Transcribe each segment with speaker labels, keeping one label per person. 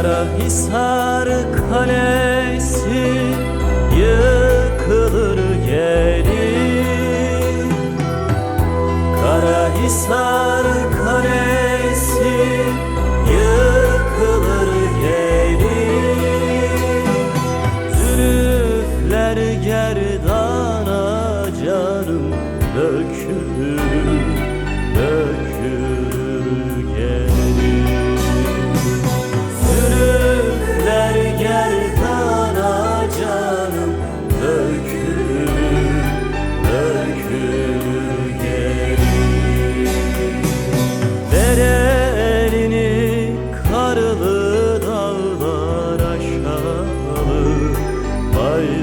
Speaker 1: Kara Hisar Kale.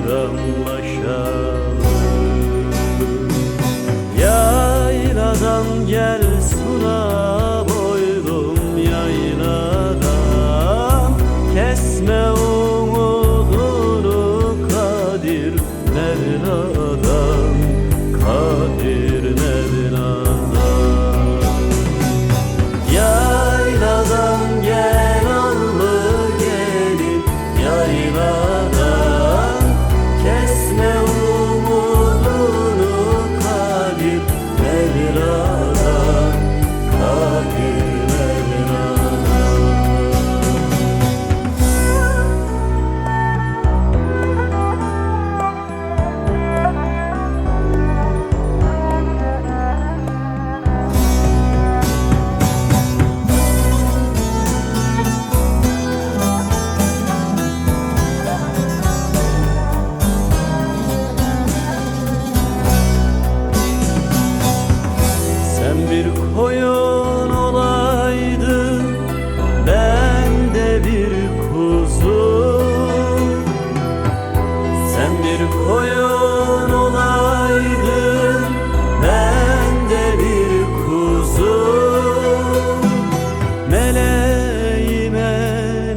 Speaker 1: camlaşan koyun olaydın Ben de bir kuzu Sen bir koyun olaydın Ben de bir kuzu Meleği meleği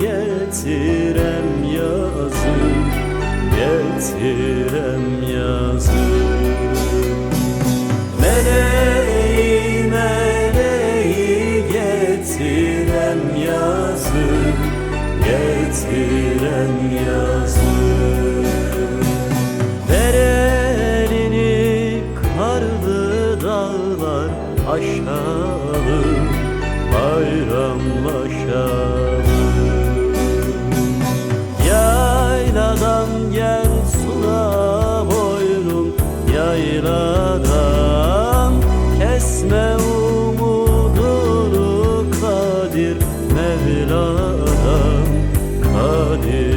Speaker 1: getirem yazım Getirem yazım Meleği Getirem yazım Ver karlı dağlar aşalım Bayramlaşalım morning.